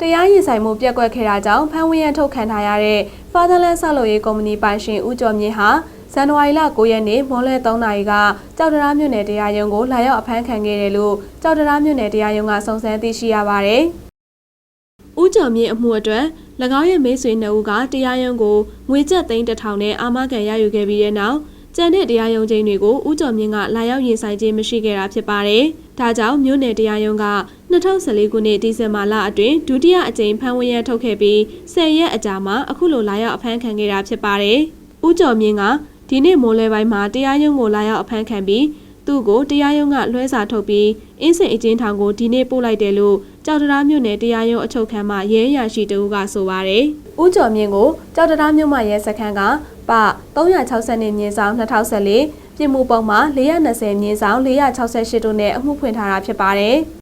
တရားရင်ဆိုင်မှုပြက်ကွက်ခဲ့တာကြောင့်ဖမ်းဝရမ်းထုတ်ခံထားရတဲ့ Fatherland ဆောက်လုပ်ရေးကုမ္ပဏီပိုင်ရှင်ဦးကျော်မြင့်ဟာဇန်နဝါရီလ9ရက်နေ့မော်လဲ3နာရီကကြောက်တရားမြို့နယ်တရားရုံးကိုလာရောက်အဖမ်းခံခဲ့တယ်လို့ကြောက်တရားမြို့နယ်တရားရုံးကစုံစမ်းသိရှိရပါတယ်။ဦးကျော်မြင့်အမှုအတွက်၎င်းရဲ့မိတ်ဆွေနှစ်ဦးကတရားရုံးကိုငွေကျပ်သိန်းတစ်ထောင်နဲ့အာမခံရယူခဲ့ပြီးတဲ့နောက် ကျန်တဲ့တရားရုံးချင်းတွေကိုဦးကျော်မြင့်ကလာရောက်ရင်ဆိုင်ခြင်းမရှိခဲ့တာဖြစ်ပါတယ်။ဒါကြောင့်မြို့နယ်တရားရုံးက2014ခုနှစ်ဒီဇင်ဘာလအတွင်းဒုတိယအကြိမ်ဖမ်းဝရမ်းထုတ်ခဲ့ပြီး10ရက်အကြာမှာအခုလိုလာရောက်အဖမ်းခံခဲ့တာဖြစ်ပါတယ်။ဦးကျော်မြင့်ကဒီနေ့မိုးလဲပိုင်းမှာတရားရုံးကိုလာရောက်အဖမ်းခံပြီး သူ့ကိုတရားရုံးကလွှဲစာထုတ်ပြီးအင်းစိန်အကျဉ်းထောင်ကိုဒီနေ့ပို့လိုက်တယ်လို့ကြောက်တရားမြို့နယ်တရားရုံးအချုပ်ခန်းမှရဲရရှိတဦးကဆိုပါတယ်။ဦးကျော်မြင့်ကိုကြောက်တရားမြို့မှရဲစခန်းကပ360မြင်းဆောင်2014ပြည်မှုပုံမှာ420မြင်းဆောင်468တို့နဲ့အမှုဖွင့်ထားတာဖြစ်ပါတယ်။